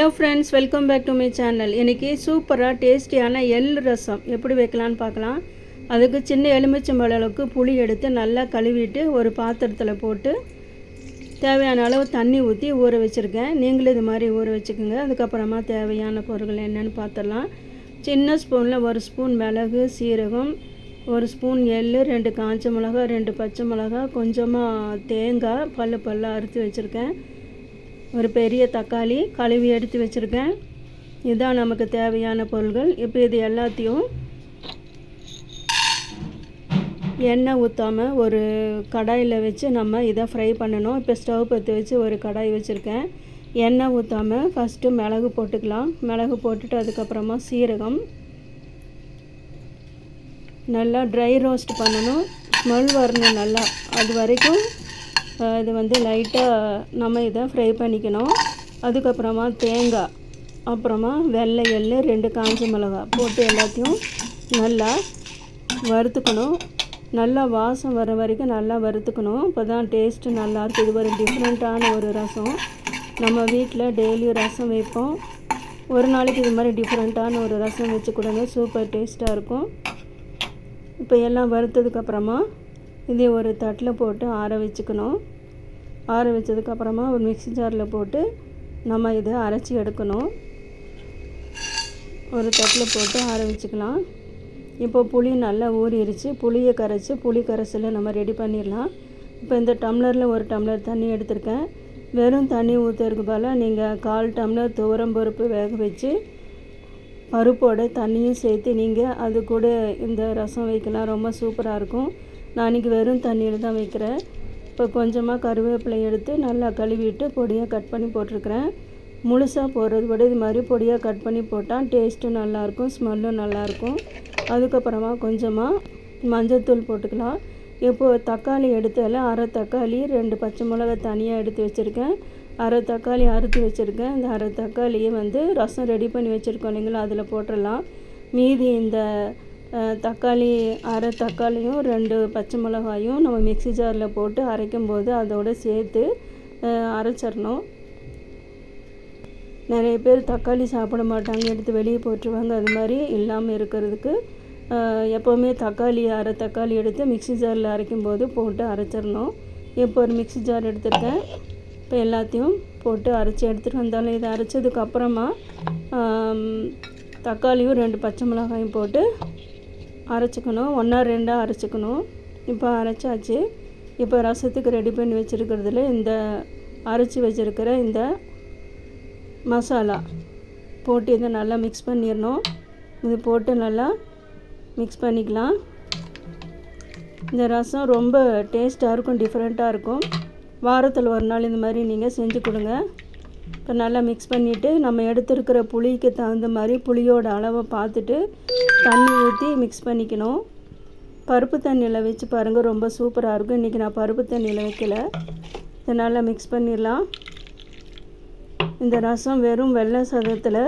Hello friends welcome back to my channel இன்றைக்கி சூப்பராக டேஸ்டியான எள் ரசம். எப்படி வைக்கலான்னு பார்க்கலாம். அதுக்கு சின்ன எலுமிச்சம்பழ அளவுக்கு புளி எடுத்து நல்லா கழுவிட்டு ஒரு பாத்திரத்தில் போட்டு தேவையான அளவு தண்ணி ஊற்றி ஊற வச்சுருக்கேன். நீங்களும் இது மாதிரி ஊற வச்சுக்கோங்க. அதுக்கப்புறமா தேவையான பொருட்கள் என்னென்னு பார்த்துடலாம் சின்ன ஸ்பூனில் ஒரு ஸ்பூன் மிளகு சீரகம் ஒரு ஸ்பூன் எள் ரெண்டு காஞ்ச மிளகா ரெண்டு பச்சை மிளகா கொஞ்சமாக தேங்காய் பல்லு பல்லாக அறுத்து வச்சுருக்கேன். ஒரு பெரிய தக்காளி கழுவி எடுத்து வச்சுருக்கேன். இதுதான் நமக்கு தேவையான பொருள்கள். இப்போ இது எல்லாத்தையும் எண்ணெய் ஊற்றாமல் ஒரு கடாயில் வச்சு நம்ம இதை ஃப்ரை பண்ணணும். இப்போ ஸ்டவ் பற்றி வச்சு ஒரு கடாய் வச்சுருக்கேன். எண்ணெய் ஊற்றாமல் ஃபஸ்ட்டு மிளகு போட்டுக்கலாம். மிளகு போட்டுட்டு அதுக்கப்புறமா சீரகம். நல்லா ட்ரை ரோஸ்ட் பண்ணணும். ஸ்மெல் வரணும் நல்லா. அது வரைக்கும் இது வந்து லைட்டாக நம்ம இதை ஃப்ரை பண்ணிக்கணும். அதுக்கப்புறமா தேங்காய் அப்புறமா வெள்ளை எள்ளு ரெண்டு காஞ்ச மிளகா போட்டு எல்லாத்தையும் நல்லா வறுத்துக்கணும். நல்லா வாசம் வர வரைக்கும் நல்லா வறுத்துக்கணும். அப்போ தான் டேஸ்ட்டு நல்லாயிருக்கும் இது ஒரு டிஃப்ரெண்ட்டான ஒரு ரசம். நம்ம வீட்டில் டெய்லியும் ரசம் வைப்போம். ஒரு நாளைக்கு இது மாதிரி டிஃப்ரெண்ட்டான ஒரு ரசம் வச்சு கொடுங்க. சூப்பர் டேஸ்ட்டாக இருக்கும். இப்போ எல்லாம் வறுத்ததுக்கப்புறமா இதை ஒரு தட்டில் போட்டு ஆற வச்சுக்கணும். ஆற வச்சதுக்கப்புறமா ஒரு மிக்ஸி ஜாரில் போட்டு நம்ம இதை அரைச்சி எடுக்கணும். ஒரு தட்டில் போட்டு ஆற வச்சுக்கலாம். இப்போ புளி நல்லா ஊறிடுச்சு புளியை கரைச்சி புளி கரைசலை நம்ம ரெடி பண்ணிடலாம். இப்போ இந்த டம்ளரில் ஒரு டம்ளர் தண்ணி எடுத்திருக்கேன். வெறும் தண்ணி ஊற்றுறதுக்கு பதிலாக நீங்கள் கால் டம்ளர் துவரம் பருப்பு வேக வச்சு பருப்போட தண்ணியும் சேர்த்து நீங்கள் அது கூட இந்த ரசம் வைக்கலாம். ரொம்ப சூப்பராக இருக்கும். நான் இன்றைக்கி வெறும் தண்ணியில் தான் வைக்கிறேன். இப்போ கொஞ்சமாக கருவேப்பிலை எடுத்து நல்லா கழுவிட்டு பொடியாக கட் பண்ணி போட்டிருக்கிறேன். முழுசாக போடுறது விட இது மாதிரி பொடியாக கட் பண்ணி போட்டால் டேஸ்ட்டும் நல்லாயிருக்கும் ஸ்மெல்லும் நல்லாயிருக்கும் அதுக்கப்புறமா கொஞ்சமாக மஞ்சள்தூள் போட்டுக்கலாம். இப்போது தக்காளி எடுத்தால அரை தக்காளி ரெண்டு பச்சை மிளகா தனியாக எடுத்து வச்சுருக்கேன். அரை தக்காளி அறுத்து வச்சுருக்கேன். இந்த அரை தக்காளியை வந்து ரசம் ரெடி பண்ணி வச்சுருக்கோம் இல்லைங்களா? அதில் போட்டுடலாம். மீதி இந்த தக்காளி அரை தக்காளியும் ரெண்டு பச்சை மிளகாயும் நம்ம மிக்ஸி ஜாரில் போட்டு அரைக்கும் போது அதோடு சேர்த்து அரைச்சிடணும். நிறைய பேர் தக்காளி சாப்பிட மாட்டாங்க எடுத்து வெளியே போட்டுருவாங்க. அது மாதிரி இல்லாமல் இருக்கிறதுக்கு எப்போவுமே தக்காளி அரை தக்காளி எடுத்து மிக்ஸி ஜாரில் அரைக்கும் போது போட்டு அரைச்சிடணும். இப்போ ஒரு மிக்ஸி ஜார் எடுத்துருக்கேன். இப்போ எல்லாத்தையும் போட்டு அரைச்சி எடுத்துகிட்டு வந்தாலும் இதை அரைச்சதுக்கப்புறமா தக்காளியும் ரெண்டு பச்சை மிளகாயும் போட்டு அரைச்சிக்கணும். ஒன்றா ரெண்டாக அரைச்சிக்கணும். இப்போ அரைச்சாச்சு. இப்போ ரசத்துக்கு ரெடி பண்ணி வச்சுருக்கிறதுல இந்த அரைச்சி வச்சுருக்கிற இந்த மசாலா போட்டு இதை நல்லா மிக்ஸ் பண்ணிடணும். இது போட்டு நல்லா மிக்ஸ் பண்ணிக்கலாம். இந்த ரசம் ரொம்ப டேஸ்ட்டாக இருக்கும் டிஃப்ரெண்ட்டாக இருக்கும். வாரத்தில் ஒரு நாள் இந்த மாதிரி நீங்கள் செஞ்சு கொடுங்க. இப்போ நல்லா மிக்ஸ் பண்ணிவிட்டு நம்ம எடுத்துருக்கிற புளிக்கு தகுந்த மாதிரி புளியோட அளவை பார்த்துட்டு தண்ணி ஊற்றி மிக்ஸ் பண்ணிக்கணும். பருப்பு தண்ணியில் வச்சு பாருங்கள் ரொம்ப சூப்பராக இருக்கும். இன்றைக்கி நான் பருப்பு தண்ணியில் வைக்கல. இதை நல்லா மிக்ஸ் பண்ணிடலாம். இந்த ரசம் வெறும் வெள்ளை சதத்தில்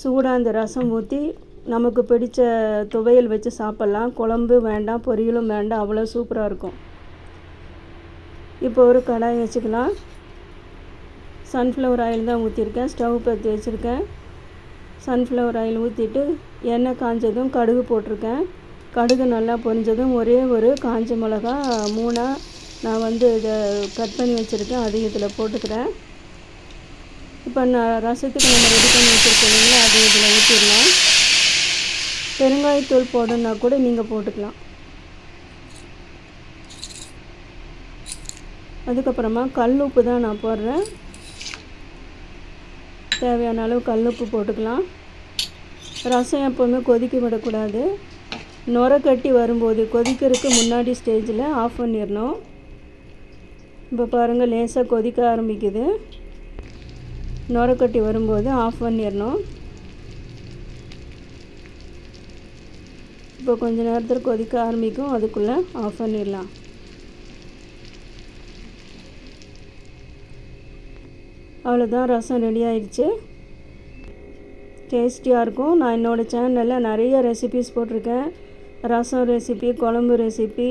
சூடாக இந்த ரசம் ஊற்றி நமக்கு பிடிச்ச துவையல் வச்சு சாப்பிட்லாம். குழம்பு வேண்டாம் பொரியலும் வேண்டாம் அவ்வளோ சூப்பராக இருக்கும். இப்போ ஒரு கடாய் வச்சுக்கலாம். சன்ஃப்ளவர் ஆயில் தான் ஊற்றிருக்கேன் ஸ்டவ் பற்றி வச்சுருக்கேன். சன்ஃப்ளவர் ஆயில் ஊற்றிட்டு எண்ணெய் காஞ்சதும் கடுகு போட்டிருக்கேன். கடுகு நல்லா பொரிஞ்சதும் ஒரே ஒரு காஞ்ச மிளகா மூணாக நான் வந்து இதை கட் பண்ணி வச்சுருக்கேன். அதையும் இதில் போட்டுக்கிறேன். இப்போ நான் ரசத்துக்கு நம்ம ரெடி பண்ணி வச்சுருக்கீங்களா இல்லைங்களா? இதில் ஊற்றிடலாம் பெருங்காயத்தூள் போடணுன்னா கூட நீங்கள் போட்டுக்கலாம். அதுக்கப்புறமா கல் உப்பு தான் நான் போடுறேன். தேவையான அளவு கல் உப்பு போட்டுக்கலாம். ரசம் எப்போவுமே கொதிக்க விடக்கூடாது. நுர கட்டி வரும்போது கொதிக்கிறதுக்கு முன்னாடி ஸ்டேஜில் ஆஃப் பண்ணிடணும். இப்போ பாருங்கள் லேசாக கொதிக்க ஆரம்பிக்குது. நுர கட்டி வரும்போது ஆஃப் பண்ணிடணும். இப்போ கொஞ்ச நேரத்தில் கொதிக்க ஆரம்பிக்கும். அதுக்குள்ளே ஆஃப் பண்ணிடலாம். அவ்வளோதான் ரசம் ரெடி ஆயிடுச்சு. டேஸ்டியாக இருக்கும். நான் என்னோடய சேனலில் நிறைய ரெசிபிஸ் போட்டிருக்கேன். ரசம் ரெசிபி குழம்பு recipe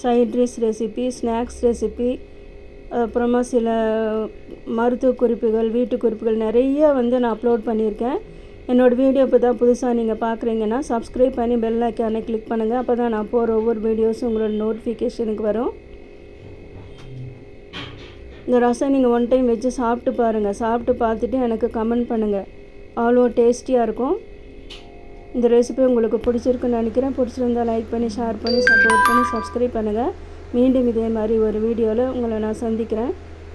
side dish recipe snacks recipe அப்புறமா சில மருத்துவ குறிப்புகள் வீட்டு குறிப்புகள் நிறைய வந்து நான் அப்லோட் பண்ணியிருக்கேன். என்னோடய வீடியோ இப்போ தான் புதுசாக நீங்கள் பார்க்குறீங்கன்னா சப்ஸ்கிரைப் பண்ணி பெல் ஐக்கானை கிளிக் பண்ணுங்கள் அப்போ தான் நான் போகிற ஒவ்வொரு வீடியோஸும் உங்களோட நோட்டிஃபிகேஷனுக்கு வரும். இந்த ரசம் நீங்கள் ஒன் டைம் வச்சு சாப்பிட்டு பாருங்கள் சாப்பிட்டு பார்த்துட்டு எனக்கு கமெண்ட் பண்ணுங்கள் அவ்வளோ டேஸ்டியாக இருக்கும். இந்த ரெசிபி உங்களுக்கு பிடிச்சிருக்குன்னு நினைக்கிறேன். பிடிச்சிருந்தா லைக் பண்ணி ஷேர் பண்ணி சப்போர்ட் பண்ணி சப்ஸ்கிரைப் பண்ணுங்கள் மீண்டும் இதே மாதிரி ஒரு வீடியோவில் உங்களை நான் சந்திக்கிறேன்.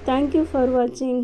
தேங்க்யூ ஃபார் வாட்சிங்